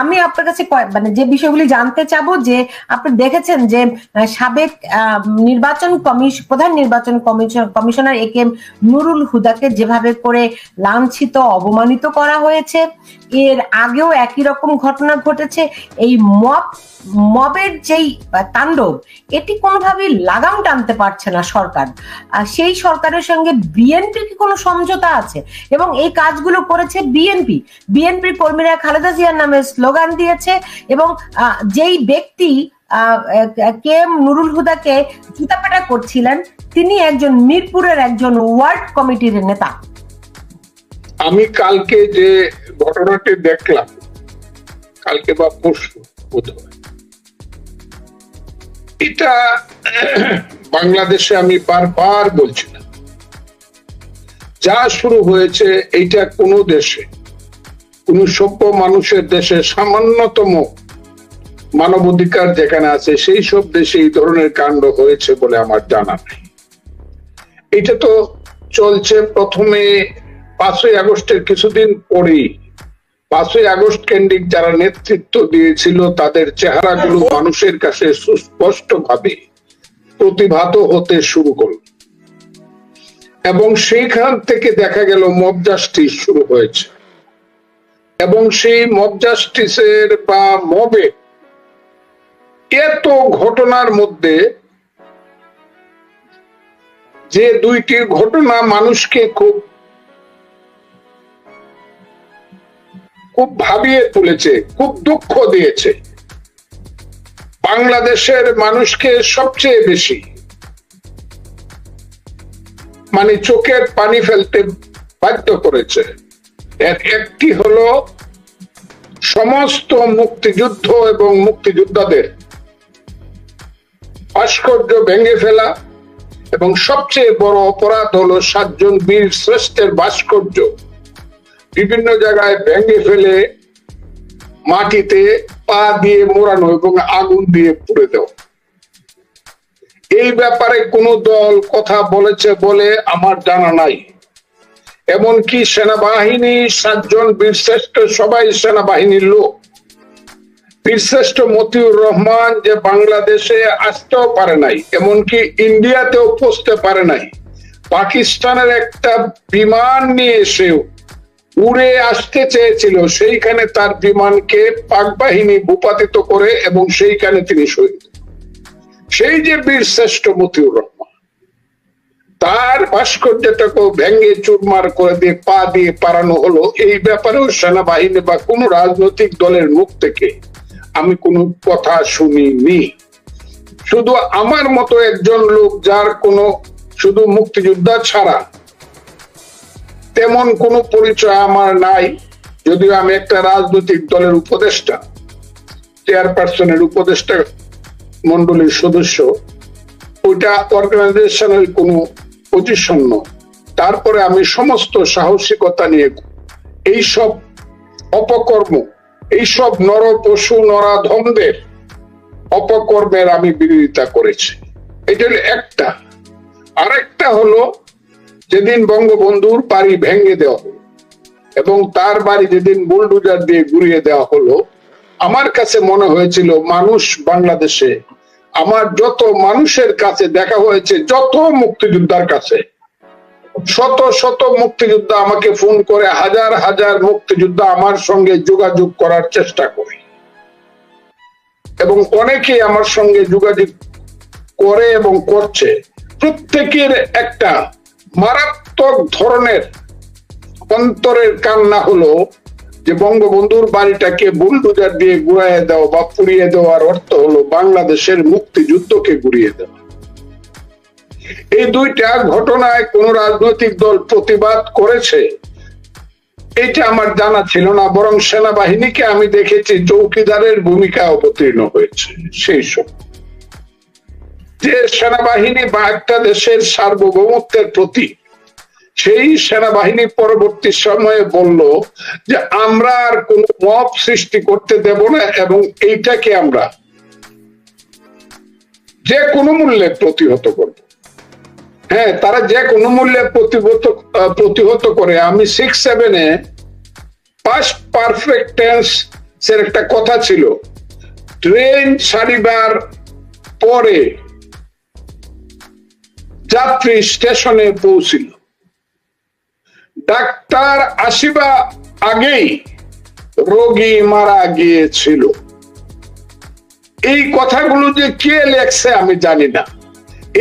আমি আপনার কাছে মানে যে বিষয়গুলি জানতে চাবো যে আপনি দেখেছেন যে সাবেক নির্বাচন কমিশন প্রধান নির্বাচন commission commissioner A K Nurul হুদাকে যেভাবে করে লাঞ্ছিত অবমানিত করা হয়েছে, এর আগেও একই রকম ঘটনা ঘটেছে, এই মব, মবের যেই তাণ্ডব, এটি কোনোভাবেই লাগাম টানতে পারছে না সরকার। সেই সরকারের সঙ্গে বিএনপির কি কোনো সমঝোতা আছে? এবং এই কাজগুলো করেছে বিএনপি। বিএনপির কর্মীরা খালেদা জিয়ার নামে স্লোগান দিয়েছে এবং যেই ব্যক্তি কে এম নুরুল হুদাকে করছিলেন, তিনি একজন মিরপুরের একজন ওয়ার্ড কমিটির নেতা। আমি কালকে যে ঘটনাটি দেখলাম, কালকে বা পরশু এটা বাংলাদেশে আমি বারবার বলছিলাম, যা শুরু হয়েছে এইটা কোন দেশে কোন সভ্য মানুষের দেশে সামান্যতম মানবাধিকার যেখানে আছে, সেই সব দেশে এই ধরনের কাণ্ড হয়েছে বলে আমার জানা নেই। এটা তো চলছে প্রথমে পাঁচই আগস্টের কিছুদিন পরেই। পাঁচই আগস্ট কেন্দ্রিক যারা নেতৃত্ব দিয়েছিল, তাদের চেহারাগুলো মানুষের কাছে সুস্পষ্ট ভাবে প্রতিভাত হতে শুরু করল। এবং সেইখান থেকে দেখা গেল মব জাস্টিস শুরু হয়েছে। এবং সেই মব জাস্টিসের বা মবে এত ঘটনার মধ্যে যে দুইটি ঘটনা মানুষকে খুব খুব ভাবিয়ে তুলেছে, খুব দুঃখ দিয়েছে। বাংলাদেশের মানুষকে সবচেয়ে বেশি মানে চোখের পানি ফেলতে বাধ্য করেছে। একটি হলো সমস্ত মুক্তিযুদ্ধ এবং মুক্তিযোদ্ধাদের ভাস্কর্য ভেঙে ফেলা এবং সবচেয়ে বড় অপরাধ হলো সাতজন বীর শ্রেষ্ঠের ভাস্কর্য বিভিন্ন জায়গায় ভেঙে ফেলে মাটিতে পা দিয়ে মোড়ানো এবং আগুন দিয়ে পুড়ে দেওয়া। এই ব্যাপারে কোন দল কথা বলেছে বলে আমার জানা নাই। এমনকি সেনাবাহিনী সাতজন বীরশ্রেষ্ঠ, সবাই সেনাবাহিনীর লোক। বীরশ্রেষ্ঠ মতিউর রহমান যে বাংলাদেশে আসতেও পারে নাই, এমনকি ইন্ডিয়াতেও পৌঁছতে পারে নাই, পাকিস্তানের একটা বিমান নিয়ে এসেও উড়ে আসতে চেয়েছিল, সেইখানে তার বিমানকে পাক বাহিনী ভূপাতিত করে এবং সেইখানে তিনি শহীদ। সেই যে বীর শ্রেষ্ঠ মতিউর রহমান তার ভাস্কর্যটাকে ভেঙ্গে চুরমার করে দিয়ে পা দিয়ে পারানো হলো। এই ব্যাপারেও সেনাবাহিনী বা কোন রাজনৈতিক দলের মুখ থেকে আমি কোনো কথা শুনিনি। শুধু আমার মতো একজন লোক যার কোনো শুধু মুক্তিযোদ্ধা ছাড়া তেমন কোনো পরিচয় আমার নাই, যদিও আমি একটা রাজনৈতিক দলের উপদেষ্টা, চেয়ারপারসনের উপদেষ্টা মন্ডলীর সদস্য। ওইটা অর্গানাইজেশনের কোনো পজিশন তারপরে আমি সমস্ত সাহসিকতা নিয়ে এইসব অপকর্ম, এইসব নর পশু নরাধমদের অপকর্মের আমি বিরোধিতা করেছি। এটা একটা। আরেকটা হলো যেদিন বঙ্গবন্ধুর বাড়ি ভেঙে দেওয়া হলো এবং তার বাড়ি যেদিন বুলডুজার দিয়ে ঘুরিয়ে দেওয়া হলো, আমার কাছে মনে হয়েছিল মানুষ বাংলাদেশে আমার যত মানুষের কাছে দেখা হয়েছে, যত মুক্তিযোদ্ধার কাছে, শত শত মুক্তিযোদ্ধা আমাকে ফোন করে, হাজার হাজার মুক্তিযোদ্ধা আমার সঙ্গে যোগাযোগ করার চেষ্টা করে। এবং অনেকে আমার সঙ্গে যোগাযোগ করে এবং করছে। প্রত্যেকের একটা মারাত্মক ধরনের অন্তরের কান্না হলো যে বঙ্গবন্ধুর বাড়িটাকে বুলডুজার দিয়ে গুড়াইয়ে দেওয়া বা পুড়িয়ে দেওয়ার অর্থ হলো বাংলাদেশের মুক্তিযুদ্ধকে গুড়িয়ে দেওয়া। এই দুইটা ঘটনায় কোন রাজনৈতিক দল প্রতিবাদ করেছে? এটা আমার জানা ছিল না, বরং সেনাবাহিনীকে আমি দেখেছি চৌকিদারের ভূমিকা অবতীর্ণ হয়েছে সেই সময়। যে সেনাবাহিনী বা একটা দেশের সার্বভৌমত্বের প্রতি সেই সেনাবাহিনী পরবর্তী সময়ে বলল যে, আমরা আর কোন মপ সৃষ্টি করতে দেব না এবং এইটাকে আমরা যে কোনো মূল্যে প্রতিহত করব। হ্যাঁ তারা যে কোনো মূল্যে প্রতিহত প্রতিহত করে। আমি সিক্স সেভেনে পাস্ট পারফেক্ট টেন্স সে একটা কথা ছিল। ট্রেন সারিবার পরে যাত্রী স্টেশনে পৌঁছিল। ডাক্তার আসিবা আগেই রোগী মারা গিয়েছিল। এই কথাগুলো যে কে লেখছে আমি জানি না।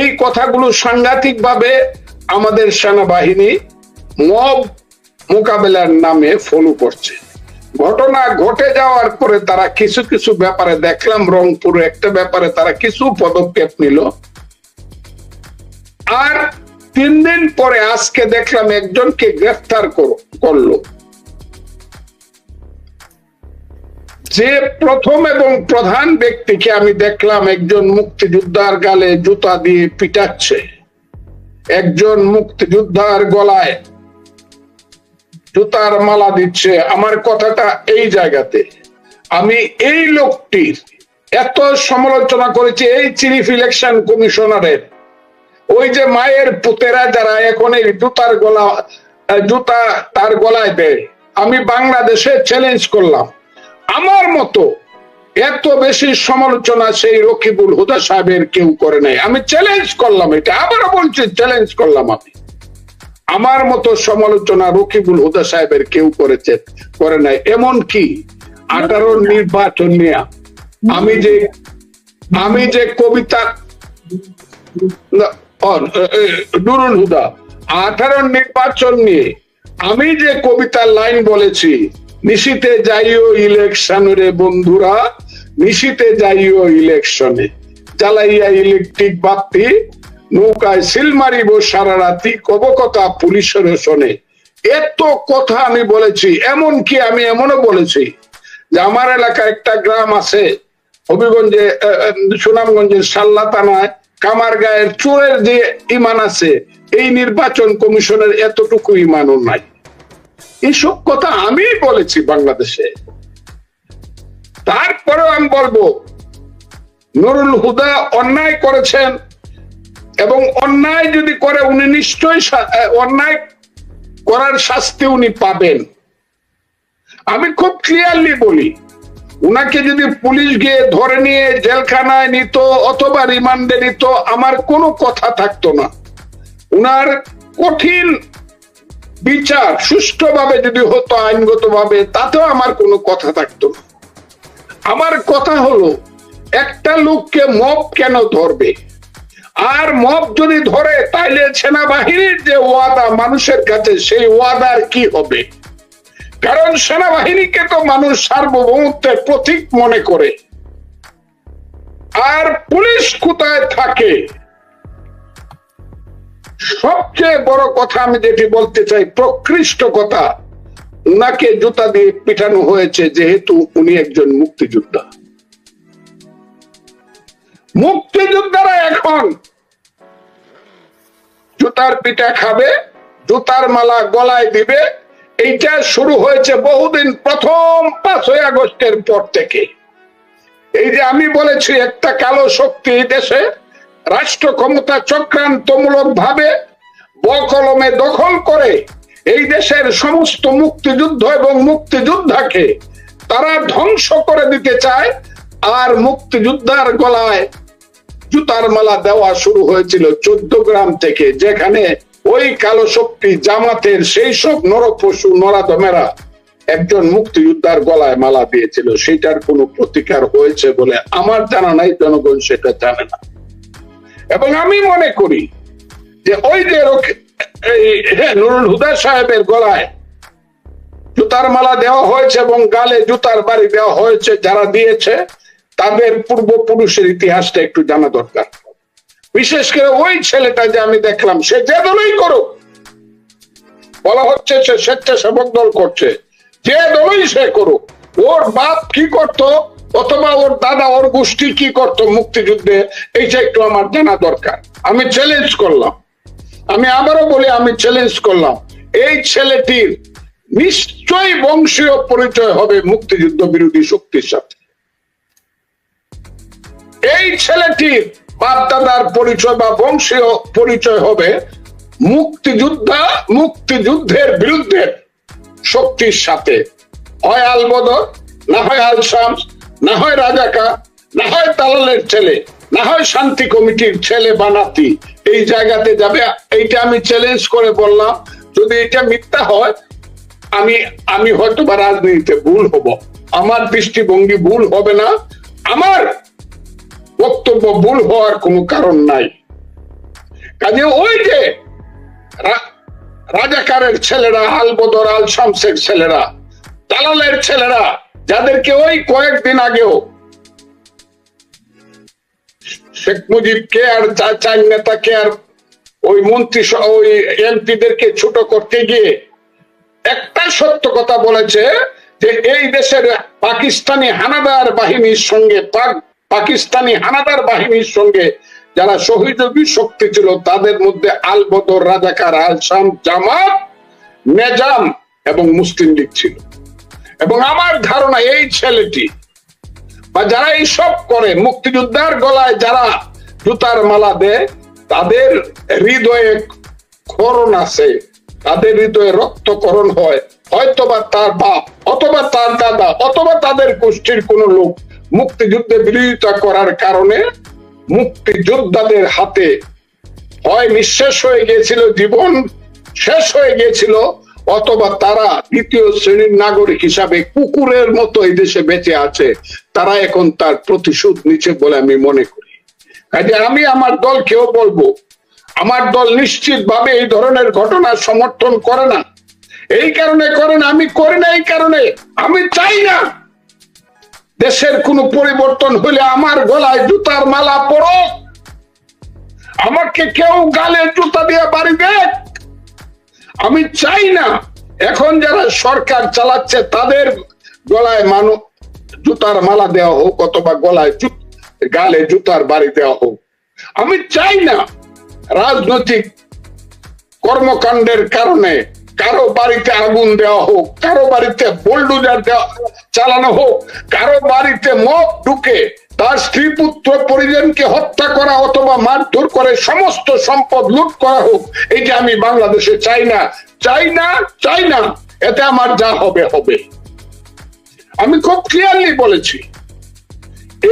এই কথাগুলো সাংঘাতিক ভাবে আমাদের সেনাবাহিনী মব মোকাবেলার নামে ফলো করছে। ঘটনা ঘটে যাওয়ার পরে তারা কিছু কিছু ব্যাপারে দেখলাম রংপুরে একটা ব্যাপারে তারা কিছু পদক্ষেপ নিল। আর তিন দিন পরে আজকে দেখলাম একজনকে গ্রেফতার করল। যে প্রথম এবং প্রধান ব্যক্তিকে আমি দেখলাম একজন মুক্তিযোদ্ধার গালে জুতা দিয়ে পিটাচ্ছে। একজন মুক্তিযোদ্ধার গলায় জুতার মালা দিচ্ছে, আমার কথাটা এই জায়গাতে। আমি এই লোকটির এত সমালোচনা করেছি এই চিফ ইলেকশন কমিশনারের ওই যে মায়ের পুতেরা যারা এখন এই জুতার গলা জুতা তার গলায় দেয়, আমি বাংলাদেশে চ্যালেঞ্জ করলাম। আমার মতো এত বেশি সমালোচনা সেই রকিবুল হুদা সাহেবের কেউ করে নাই। আমি চ্যালেঞ্জ করলাম এটা, আবারও বলছি চ্যালেঞ্জ করলাম আমি। আমার মতো সমালোচনা রকিবুল হুদা সাহেবের কেউ করেছে, করে নাই। এমন কি? আঠারো নির্বাচন নিয়ে আমি যে আমি যে কবিতা নুরুল হুদা, আঠারো নির্বাচন নিয়ে আমি যে কবিতার লাইন বলেছি, নিশিতে যাইও ইলেকশন রে বন্ধুরা, নিশিতে যাইও ইলেকশনে জ্বালাইয়া ইলেকট্রিক বাতি, নৌকায় সিল মারিব সারা রাতি, কবকতা পুলিশের শোনে। এত কথা আমি বলেছি এমন কি আমি এমনও বলেছি যে আমার এলাকায় একটা গ্রাম আছে, হবিগঞ্জে সুনামগঞ্জের সাল্লা থানায়। কামার গায়ের চোরের যে ইমান আছে, এই নির্বাচন কমিশনের এতটুকু ইমানও নাই। এইসব কথা আমি বলেছি বাংলাদেশে। তারপরেও আমি বলব, নুরুল হুদা অন্যায় করেছেন এবং অন্যায় যদি করে উনি নিশ্চয়ই অন্যায় করার শাস্তি উনি পাবেন। আমি খুব ক্লিয়ারলি বলি উনাকে যদি পুলিশ গিয়ে ধরে নিয়ে জেলখানায় নিত অথবা রিমান্ডে নিত, আমার কোনো কথা থাকতো না। উনার কঠিন বিচার সুষ্ঠুভাবে যদি হতো, আইনগতভাবে, তাতেও আমার কোনো কথা থাকতো না। আমার কথা হলো, একটা লোককে মব কেন ধরবে? আর মব যদি ধরে, তাইলে সেনাবাহিনীর যে ওয়াদা মানুষের কাছে, সেই ওয়াদার কি হবে? কারণ সেনাবাহিনীকে তো মানুষ সার্বভৌমত্বের প্রতীক মনে করে। আর পুলিশ কোথায় থাকে? সবচেয়ে বড় কথা আমি যেটি বলতে চাই, প্রকৃষ্ট কথা, উনাকে জুতা দিয়ে পিটানো হয়েছে, যেহেতু উনি একজন মুক্তিযোদ্ধা। মুক্তিযোদ্ধারা এখন জুতার পিঠা খাবে, জুতার মালা গলায় দিবে এইটা শুরু হয়েছে বহুদিন প্রথম পাঁচই আগস্টের পর থেকে। এই যে আমি বলেছি, একটা কালো শক্তি দেশে রাষ্ট্র ক্ষমতা চক্রান্তমূলক ভাবে বকলমে দখল করে এই দেশের সমস্ত মুক্তিযুদ্ধ এবং মুক্তিযোদ্ধাকে তারা ধ্বংস করে দিতে চায় আর মুক্তিযোদ্ধার গলায় জুতার মালা দেওয়া শুরু হয়েছিল চোদ্দ গ্রাম থেকে, যেখানে ওই কালো শক্তি জামাতের সেই সব নরপশু নরাদমেরা একজন মুক্তিযোদ্ধার গলায় মালা দিয়েছিল। সেটার কোনো প্রতিকার হয়েছে বলে আমার জানা নাই, জনগণ সেটা জানে না। এবং আমি মনে করি যে ওই যে নুরুল হুদা সাহেবের গলায় জুতার মালা দেওয়া হয়েছে এবং গালে জুতার বাড়ি দেওয়া হয়েছে যারা দিয়েছে, তাদের পূর্বপুরুষের ইতিহাসটা একটু জানা দরকার। বিশেষ করে ওই ছেলেটা যে আমি দেখলাম, সে যে দলই করুক। বলা হচ্ছে সে স্বেচ্ছাসেবক দল করছে। যে দলই সে করুক, ওর বাপ কি করত, অথবা ওর দাদা, ওর গোষ্ঠী কি করত মুক্তিযুদ্ধে এইটা একটু আমার জানা দরকার। আমি চ্যালেঞ্জ করলাম। আমি আবারও বলি, আমি চ্যালেঞ্জ করলাম। এই ছেলেটির নিশ্চয়ই বংশীয় পরিচয় হবে মুক্তিযুদ্ধ বিরোধী শক্তির সাথে। এই ছেলেটির বাপ দাদার পরিচয় বা বংশীয় পরিচয় হবে মুক্তিযোদ্ধা মুক্তিযুদ্ধের বিরুদ্ধে শক্তির সাথে। হয় আলবদর না হয় আল শামস, না হয় রাজাকা না হয় দালালের ছেলে, না হয় শান্তি কমিটির ছেলে বানাতি এই জায়গাতে যাবে, এইটা আমি চ্যালেঞ্জ করে বললাম, যদি এটা মিথ্যা হয়, আমি আমি হয়তো বা রাজনীতিতে ভুল হব। আমার দৃষ্টিভঙ্গি ভুল হবে না। আমার বক্তব্য ভুল হওয়ার কোনো কারণ নাই। কাজে ওই যে রাজাকারের ছেলেরা আল বদর আল শামসের ছেলেরা, দালালের ছেলেরা, যাদেরকে ওই কয়েকদিন আগেও শেখ মুজিব কে আর চার নেতাকে আর ওই মন্ত্রী ওই এমপিদেরকে ছোট করতে গিয়ে একটা সত্য কথা বলেছে যে এই দেশের পাকিস্তানি হানাদার বাহিনীর সঙ্গে পাক- পাকিস্তানি হানাদার বাহিনীর সঙ্গে যারা সহযোগী শক্তি ছিল, তাদের মধ্যে আল বদর রাজাকার আল শাম জামাত নেজাম এবং মুসলিম লীগ ছিল। এবং আমার ধারণা এই ছেলেটি বা যারা এইসব করে, মুক্তিযোদ্ধার গলায় যারা জুতার মালা দেয়, তাদের হৃদয়ে ক্ষরণ আছে, তাদের হৃদয়ে রক্তকরণ হয়, হয়তোবা তার বাপ, অথবা তার দাদা, অথবা তাদের গোষ্ঠীর কোন লোক। মুক্তিযুদ্ধে বিরোধিতা করার কারণে মুক্তিযোদ্ধাদের হাতে হয় নিঃশেষ হয়ে গিয়েছিল জীবন, শেষ হয়ে গিয়েছিল, অথবা তারা দ্বিতীয় শ্রেণির নাগরিক হিসাবে কুকুরের মতো এই দেশে বেঁচে আছে, তারা এখন তার প্রতিশোধ নিচ্ছে বলে আমি মনে করি। কাজে আমি আমার দলকেও বলব, আমার দল নিশ্চিত ভাবে এই ধরনের ঘটনা সমর্থন করে না। এই কারণে করে না আমি করি না এই কারণে, আমি চাই না। দেশের কোনো পরিবর্তন হলে আমার গলায় জুতার মালা পড়ো আমাকে কেউ গালে জুতা দিয়ে বাড়ি দেখ। আমি চাই না। এখন যারা সরকার চালাচ্ছে, তাদের গলায় মানুষ জুতার মালা দেওয়া হোক অথবা গলায় গালে জুতার বাড়ি দেওয়া হোক। আমি চাই না। রাজনৈতিক কর্মকাণ্ডের কারণে কারও বাড়িতে আগুন দেওয়া হোক, কারও বাড়িতে বোল্ডুজার দেওয়া চালানো হোক, কারও বাড়িতে মদ ঢুকে তার স্ত্রী পুত্র পরিজনকে হত্যা করা অথবা মারধর করে সমস্ত সম্পদ লুট করা হোক এটা আমি বাংলাদেশে চাই না চাই না চাই না এতে আমার যা হবে হবে। আমি খুব ক্লিয়ারলি বলেছি,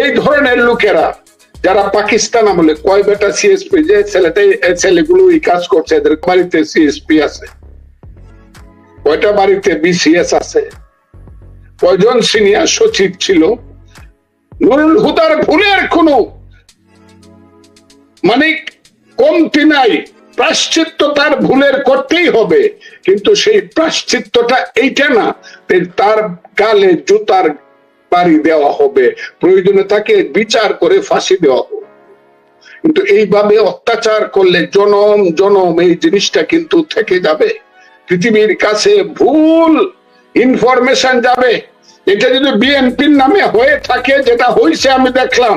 এই ধরনের লোকেরা যারা পাকিস্তান আমলে, কয় বেটা সিএসপি যে ছেলেটাই ছেলেগুলো এই কাজ করছে, এদের বাড়িতে সিএসপি আছে। কয়টা বাড়িতে বিসিএস আছে? কয়জন সিনিয়র সচিব ছিল? নুরুল হুদার ভুলের কোনো মানে কমতি নাই। প্রাশ্চিত্য তার ভুলের করতেই হবে। কিন্তু সেই প্রাশ্চিত্যটা এইটা না তার গালে জুতার বাড়ি দেওয়া হবে। প্রয়োজনে তাকে বিচার করে ফাঁসি দেওয়া হবে। কিন্তু এইভাবে অত্যাচার করলে জনম জনম এই জিনিসটা কিন্তু থেকে যাবে। পৃথিবীর কাছে ভুল ইনফরমেশন যাবে। এটা যদি বিএনপির নামে হয়ে থাকে, যেটা হয়েছে আমি দেখলাম,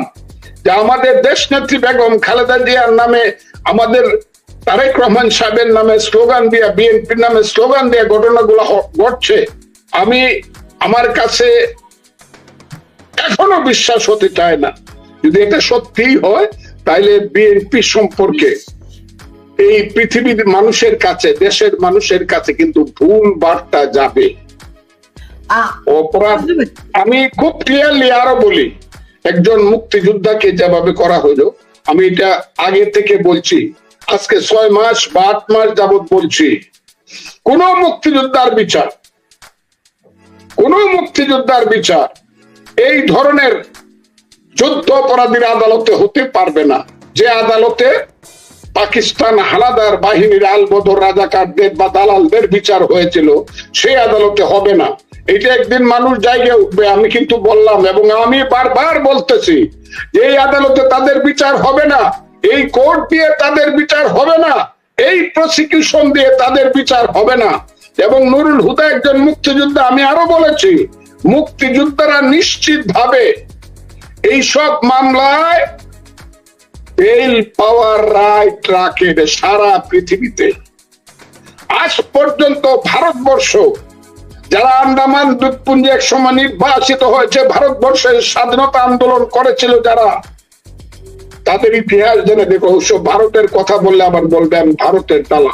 যে আমাদের দেশ নেত্রী বেগম খালেদা জিয়ার নামে আমাদের তারেক রহমান সাহেবের নামে স্লোগান দিয়া বিএনপির নামে স্লোগান দিয়ে ঘটনাগুলো ঘটছে। আমি আমার কাছে এখনও বিশ্বাস হতে চায় না। যদি এটা সত্যিই হয়, তাইলে বিএনপি সম্পর্কে এই পৃথিবীর মানুষের কাছে দেশের মানুষের কাছে কিন্তু ভুল বার্তা যাবে। অপরাধ আমি খুব ক্লিয়ারলি আরও বলি একজন মুক্তিযোদ্ধাকে যেভাবে করা হলো আমি এটা আগে থেকে বলছি আজকে ছয় মাস বা আট মাস যাবত বলছি কোন মুক্তিযোদ্ধার বিচার কোন মুক্তিযোদ্ধার বিচার এই ধরনের যুদ্ধ অপরাধীর আদালতে হতে পারবে না। যে আদালতে পাকিস্তান হানাদার বাহিনীর আলবদর রাজাকারদের বা দালালদের বিচার হয়েছিল সেই আদালতে হবে না। এটা একদিন মানুষ জায়গায় উঠবে, আমি কিন্তু বললাম, এবং আমি বারবার বলতেছি যে এই আদালতে তাদের বিচার হবে না, এই কোর্ট দিয়ে তাদের বিচার হবে না, এই প্রসিকিউশন দিয়ে তাদের বিচার হবে না। এবং নুরুল হুদা একজন মুক্তিযোদ্ধা, আমি আরও বলেছি, মুক্তিযোদ্ধারা নিশ্চিত ভাবে এইসব মামলায় বেল পাওয়ার রাইট রাখে সারা পৃথিবীতে। আজ পর্যন্ত ভারতবর্ষ, যারা আন্দামান দ্বীপপুঞ্জে এক সময় নির্বাচিত হয়েছে, ভারতবর্ষের স্বাধীনতা আন্দোলন করেছিল যারা, তাদের ইতিহাস জেনে দেখো ভারতের কথা বললে আবার বলবেন ভারতের দালা